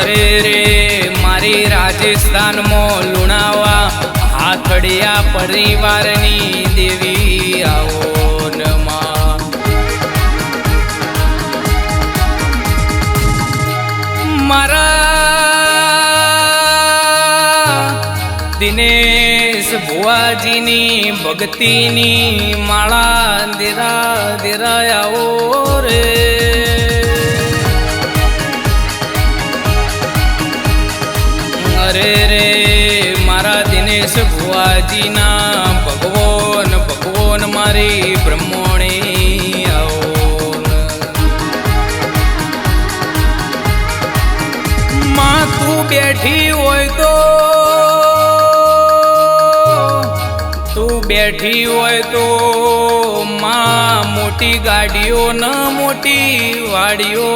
અરે રે? મારી રાજસ્થાનમાં લુણાવા હાથડિયા પરિવારની દેવી આવો મારા દિનેશ ભુવાજીની ભક્તિની માળા દેરા દેરાયાઓ રે. અરે રે મારા દિનેશ ભુવાજીના, ભગવાન ભગવાન મારી બ્રહ્મણી આવો ન. બેઠી હોય તો, તું બેઠી હોય તો, માં મોટી ગાડીઓ, ન મોટી વાડીઓ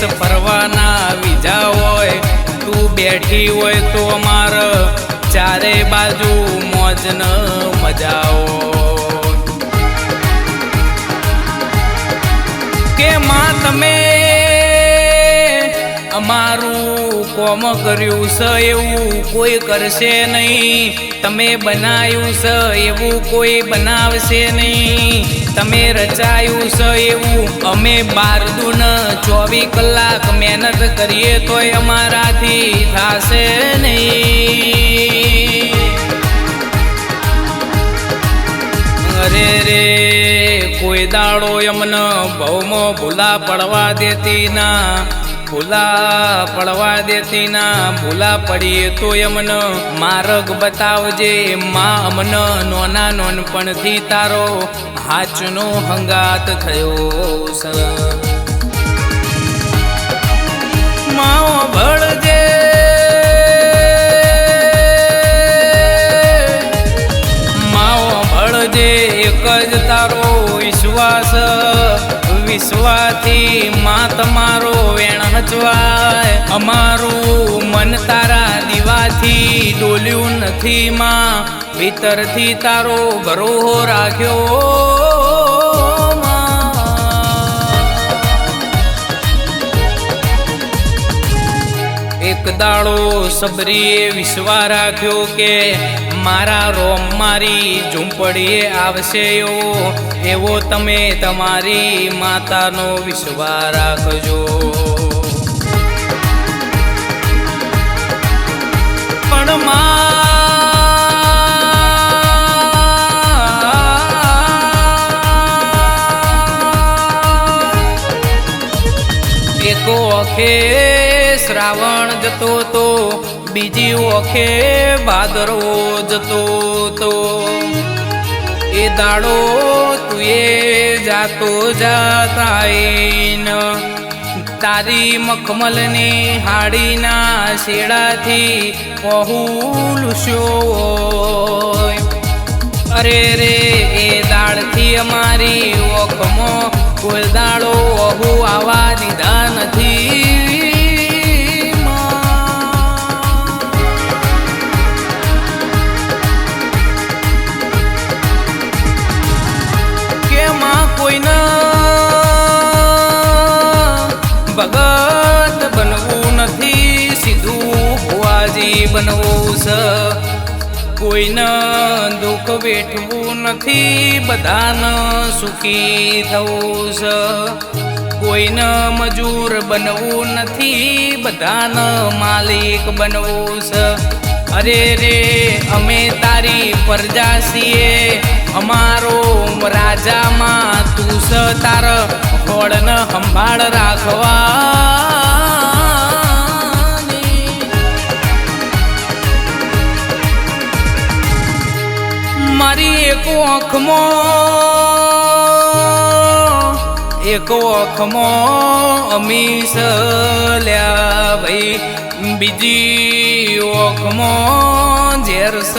વિદેશ ફરવાના બીજા હોય, તું બેઠી હોય તો અમાર ચારે બાજુ મોજ ન મજાઓ કે માં તમે અમારું કોમ કર્યું છે એવું કોઈ કરશે નહીં. તમે બનાવ્યું છે એવું કોઈ બનાવશે નહીં. તમે રચાયું છે એવું અમે બાર દુન ચોવીસ કલાક મહેનત કરીએ તોય અમારાથી થશે નહીં. અરે રે, કોઈ દાડો એમને બહુમો ભૂલા પડવા દેતી ના. ભૂલા પડવા દેતી ના ભૂલા પડીએ તો એમને માર્ગ બતાવજે. માં અમન નોના નોનપણથી તારો હાચનો હંગાત થયો માઓ ભળજે. માઓ ભળજે, એક જ તારો વિશ્વાસ. વિશ્વાથી માં તમારો વેણ હચવાય. અમારું મન તારા દીવાથી ડોલ્યું નથી માં. ભીતરથી તારો ગરોહો રાખ્યો એક દાડો સબરીએ વિશ્વા રાખ્યો કે મારા રોમ મારી ઝૂંપડીએ આવશે એવો તમે તમારી માતાનો વિશ્વાસ રાખજો. પણ માં તો અખે શ્રાવણ જતો તો બીજી ઓખે ભાદરો જતો તો. એ દાડો તું એ જાતો જાતા તારી મખમલની હાડીના શેડાથી પહોલુસ્યો અરે રે, એ દાળથી અમારી ઓખમો કોઈ દાડો ઓહુ આવા દીધા નથી. બનવું છે. કોઈને દુઃખ વેઠવું નથી, બધાને સુખી થવું છે. કોઈને મજૂર બનવું નથી, બધાને માલિક બનવું છે. અરે રે, અમે તારી પ્રજા છીએ. અમારો રાજામાં તું સ તાર. ફળને સંભાળ રાખવાની મારી એક એક અમીસ લ્યા ભાઈ. બીજી આંખમાં ઝેરસ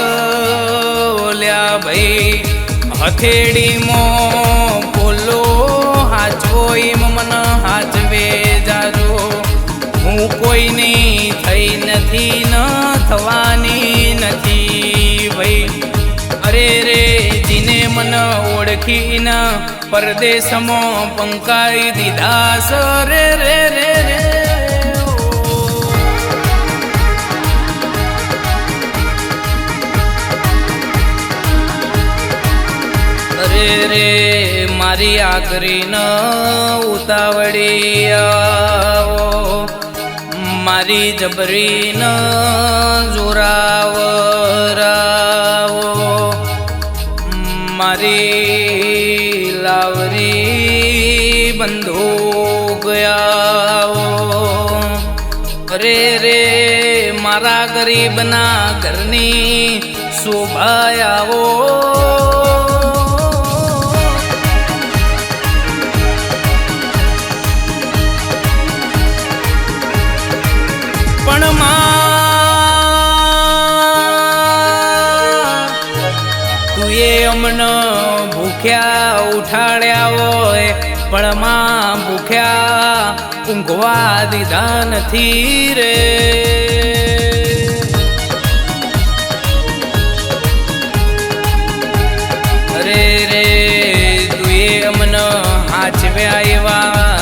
લ્યા ભાઈ. હથેળીમાં બોલો, હાચવો એમ મન હાચવે જાજો. હું કોઈની થઈ નથી, ન થવાની નથી ભાઈ. અરે રે મન ઓળખીને પરદેશમાં પંકાઈ દીધા સરે રે રે રે. અરે રે, મારી આકરી ન ઉતાવળી મારી જબરી ન જોરાવરાવો મારી લાવરી બંધો ગયા રે રે મારા ગરીબના ઘરની શોભાયાઓ. અમને ભૂખ્યા ઉઠાડ્યા હોય પણ માં ભૂખ્યા ઊંઘવા દીધા નથી રે. હાચવ્યા એવા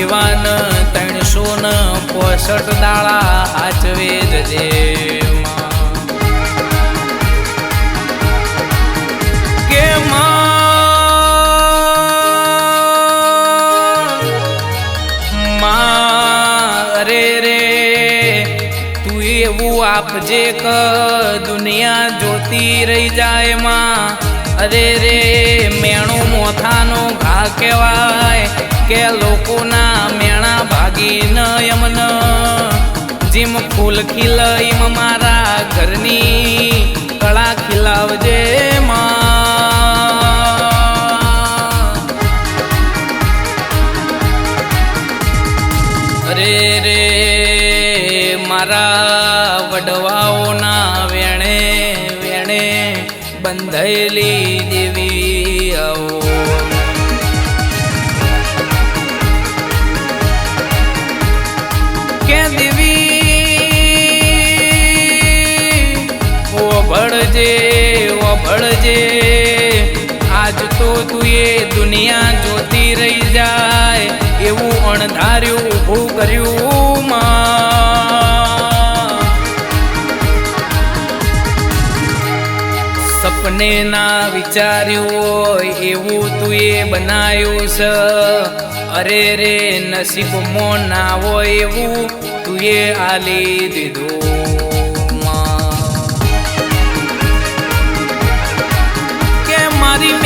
એવા ન ત્રણસો ન પોસઠ દાળા હાચવે જજે આપજે ક દુનિયા જોતી રહી જાય માં. અરે રે, મેણું મોથાનો ઘા કહેવાય કે લોકોના મેણા ભાગી ન યમન જીમ ફૂલ ખીલ એમ મારા ઘરની કળા ખીલાવજે માં. રે, મારા વડવાઓના વેણે વેણે બંધાયેલી દેવી આવો કે દેવી ઓભળજે ઓભળજે આજ તો તું એ દુનિયા જોતી રહી જાય, એવું અણધાર્યું ઊભું કર્યું માં સપને ના વિચાર્યું હોય એવું તું એ બનાવ્યું છે. અરે રે નસીબમાં ના હોય એવું તું એ આલી દીધું મારી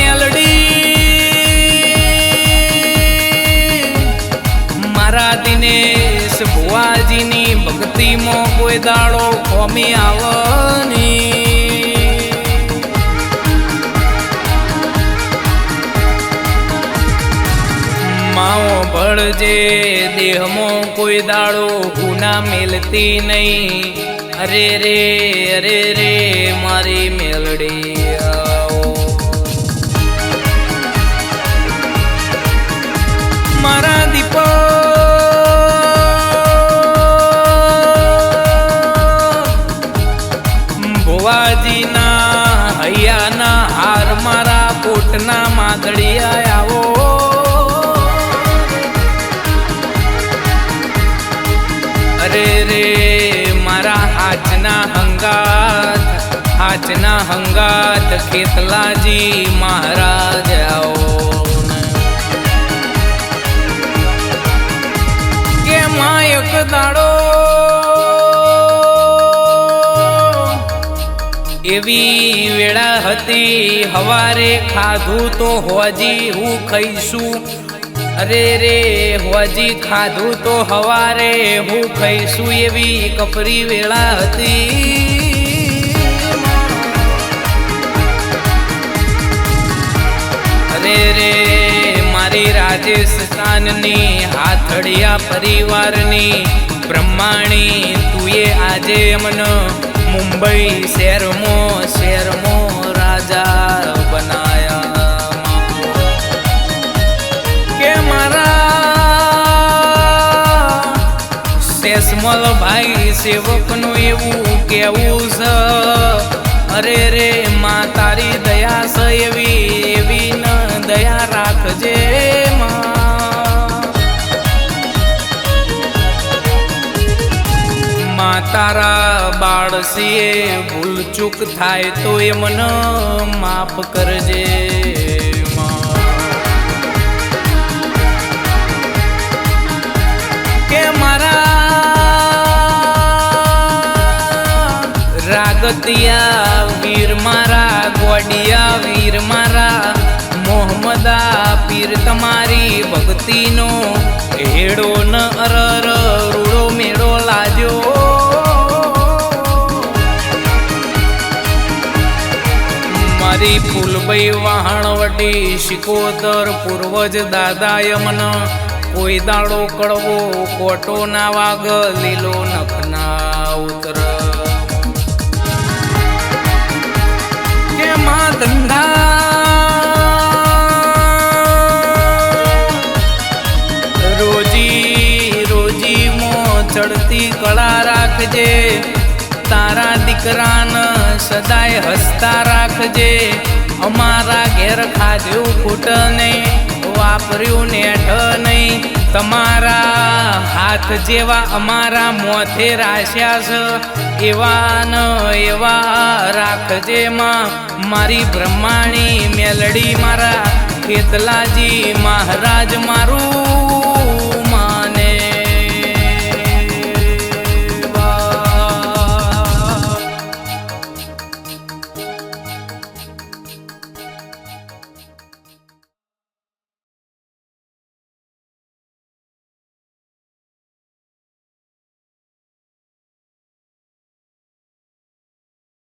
દિનેશ ભુવાજીની ભક્તિમાં કોઈ દાડો કોમી આવની ભળજે દેહમાં કોઈ દાડો ગુના મેલતી નહીં. અરે રે અરે રે, મારી મેલડી મારા દીપ. ભુવાજીના હૈયાના હાર મારા કોટના માદળિયા આવો. હંગાત હંગાત ખેતલાજી મહારાજ આવો. કે માયક દાડો એવી વેળા હતી, હવારે ખાધું તો હોજી હું ખાઈશું. અરે રે હોજી ખાધું તો હવારે હું ખાઈશું. એવી કપરી વેળા હતી. અરે રે મારી રાજસ્થાનની હાથડિયા પરિવારની બ્રહ્માણી તુએ આજે મન મુંબઈ શહેરમાં શહેરમો રાજા બનાયા કે મારા શેષમલ ભાઈ સેવકનું એવું કેવું છે અરે રે મા તારી દયા એવી એવી તારા ભૂલ ચૂક થાય તો એ મને માફ કરજે કે મારા રાગતિયા વીર, મારા ગોડિયા વીર, મારા મોહમ્મદા પીર, તમારી ભક્તિનો હેડો ન અરર મારી ફૂલભાઈ વહાણવટી શિકોતર પૂર્વજ દાદાય મન. કોઈ દાડો કડવો કોટો ના વાગ, લીલો નખના ઉતર. કે માં ધંધા? રોજી રોજી મો ચડતી કળા રાખજે. તારા દીકરાન સદાય હસતા રાખજે. અમારા ઘેર ખાધ્યું ખૂટ નહીં, વાપર્યું નેઠ નહીં. તમારા હાથ જેવા અમારા મોથે રાશ્યા છે. એવા ન એવા રાખજે મારી બ્રહ્માણી મેલડી મારા. ખેતલાજી મહારાજ મારું